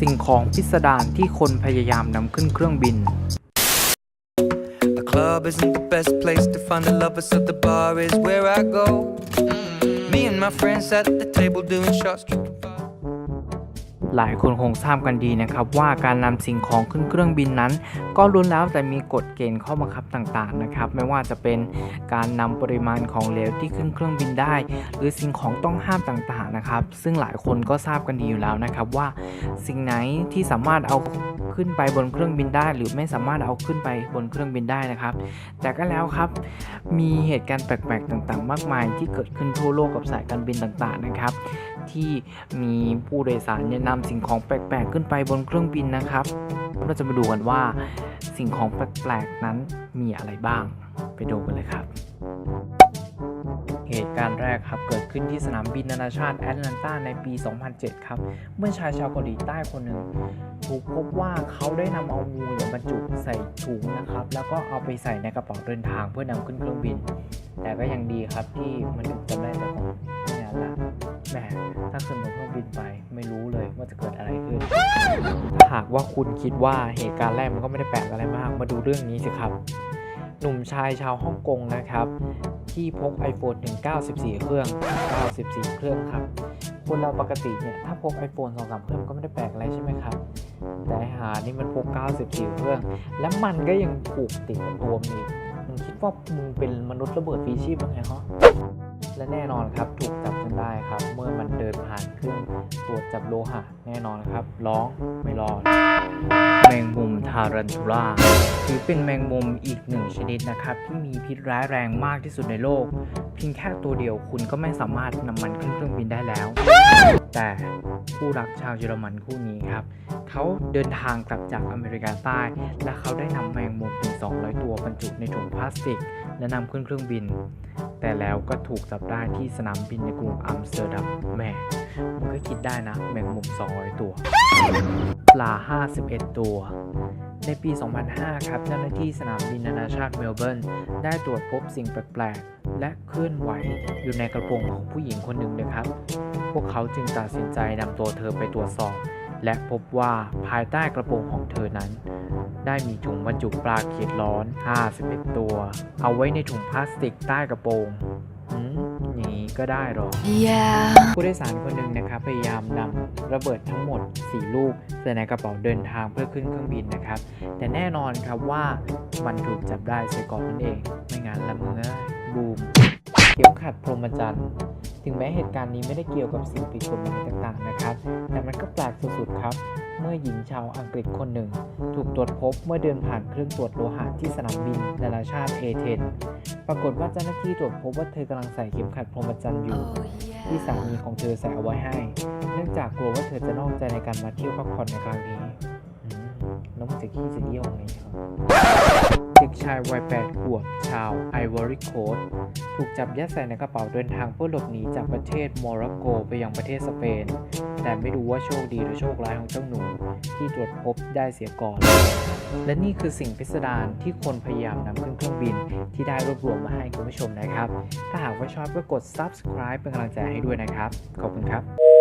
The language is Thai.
สิ่งของพิสดารที่คนพยายามนำขึ้นเครื่องบิน A club isn't the best place to find a lover, so the bar is where I go. Me and my friends at the table doing shots, tripping fast. หลายคนคงทราบกันดีนะครับว่าการนำสิ่งของขึ้นเครื่องบินนั้น ก็ล้วนแล้วแต่มีกฎเกณฑ์ข้อบังคับต่างๆนะครับไม่ว่าจะเป็นการนำปริมาณของเหลวที่ขึ้นเครื่องบินได้ หรือสิ่งของต้องห้ามต่างๆนะครับซึ่งหลายคนก็ทราบกันดีอยู่แล้วนะครับว่า สิ่งไหนที่สามารถเอาขึ้นไปบนเครื่องบินได้ หรือไม่สามารถเอาขึ้นไปบนเครื่องบินได้นะครับ แต่ก็แล้วครับมีเหตุการณ์แปลกๆ ต่างๆ มากมายที่เกิดขึ้นทั่วโลกกับสายการบินต่างๆนะครับ ที่มีผู้โดยสารเนี่ยนำสิ่งของแปลกๆ ขึ้นไปบนเครื่องบินนะครับ เราจะมาดูกันว่าสิ่งของแปลกๆนั้นมีอะไรบ้าง ไปดูกันเลยครับ เหตุการณ์แรกครับเกิดขึ้นที่สนามบินนานาชาติแอตแลนตาในปี 2007 ครับ เมื่อชายชาวเกาหลีใต้คนหนึ่งถูกพบว่าเขาได้นำเอางูเนี่ยบรรจุใส่ถุงนะครับ แล้วก็เอาไปใส่ในกระเป๋าเดินทางเพื่อนำขึ้นเครื่องบิน แต่ก็ยังดีครับที่มันถูกจำได้แต่ก่อนไม่งั้นละ แหมถ้าขึ้นบนเครื่องบินไปไม่รู้เลยว่าจะเกิดอะไรขึ้น ถ้าหากว่าคุณคิดว่าเหตุการณ์แรกมันก็ไม่ได้แปลกอะไรมาก มาดูเรื่องนี้สิครับ หนุ่มชายชาวฮ่องกงนะครับ ที่พก iPhone ถึง 94 เครื่อง 94 เครื่องครับ คนเราปกติเนี่ยถ้าพก iPhone 2-3 เครื่องก็ไม่ได้แปลกอะไรใช่ไหมครับ แต่หานี่มันพก 94 เครื่อง และมันก็ยังผูกติดกับตัวมีมึงคิดว่ามึงเป็นมนุษย์ระเบิดฟีชีพยังไงฮะ และแน่นอนครับถูกจับจนได้ครับ เมื่อมันเดินผ่านเครื่องตรวจจับโลหะแน่นอนครับ ร้องไม่รอด แมงมุมทารันทูล่าถือเป็นแมงมุมอีกหนึ่งชนิดนะครับ ที่มีพิษร้ายแรงมากที่สุดในโลก เพียงแค่ตัวเดียวคุณก็ไม่สามารถนำมันขึ้นเครื่องบินได้แล้ว แต่คู่รักชาวเยอรมันคู่นี้ครับเขาเดินทางกลับจากอเมริกาใต้ และเขาได้นำแมงมุมถึง200 ตัวบรรจุในถุงพลาสติก และนำขึ้นเครื่องบิน แต่แล้วก็ถูกจับได้ที่สนามบินในกรุงอัมสเตอร์ดัมแหม่มันก็คิดได้นะ แมงมุม 200 ตัวปลา 51 ตัว ในปี 2005 ครับเจ้าหน้าที่สนามบินนานาชาติเมลเบิร์น ได้ตรวจพบสิ่งแปลกๆ และเคลื่อนไหวอยู่ในกระโปรงของผู้หญิงคนหนึ่งนะครับ พวกเขาจึงตัดสินใจนำตัวเธอไปตรวจสอบ และพบว่าภายใต้กระโปรงของเธอนั้น ได้มีถุงบรรจุปลาเขียดร้อน 51 ตัว เอาไว้ในถุงพลาสติกใต้กระโปรงหืมอย่างนี้ก็ได้หรอ Yeah. ผู้โดยสารคนหนึ่งนะครับพยายามนำระเบิดทั้งหมด 4 ลูกใส่ในกระเป๋าเดินทางเพื่อขึ้นเครื่องบินนะครับ แต่แน่นอนครับว่ามันถูกจับได้เสียก่อนนั่นเอง ไม่งั้นละมึงเอ้ยบูมเข็มขัดพรหมจรรย์ ถึงแม้เหตุการณ์นี้ไม่ได้เกี่ยวกับสิ่งผิดกฎหมายต่างๆนะครับ แต่มันก็แปลกสุดๆครับ เมื่อหญิงชาวอังกฤษคนหนึ่ง ถูกตรวจพบเมื่อเดินผ่านเครื่องตรวจโลหะที่สนามบินนานาชาติเอเธนปรากฏว่าเจ้าหน้าที่ตรวจพบว่าเธอกำลังใส่เข็มขัดพรหมจรรย์อยู่ ที่สามีของเธอใส่เอาไว้ให้ เนื่องจากกลัวว่าเธอจะนอกใจในการมาเที่ยวพักผ่อนในครั้งนี้ อืมแล้วมึงจะขี้จะเยี่ยวไงครับเด็กชายวัย8ขวบชาวไอวอรี่โคสต์ถูกจับยัดใส่ในกระเป๋าเดินทางเพื่อหลบหนีจากประเทศโมร็อกโกไปยังประเทศสเปน แต่ไม่รู้ว่าโชคดีหรือโชคร้ายของเจ้าหนูที่ตรวจพบได้เสียก่อน และนี่คือสิ่งพิสดารที่คนพยายามนำขึ้นเครื่องบินที่ได้รวบรวมมาให้คุณผู้ชมนะครับ ถ้าหากว่าชอบก็กด subscribe เป็นกำลังใจให้ด้วยนะครับ ขอบคุณครับ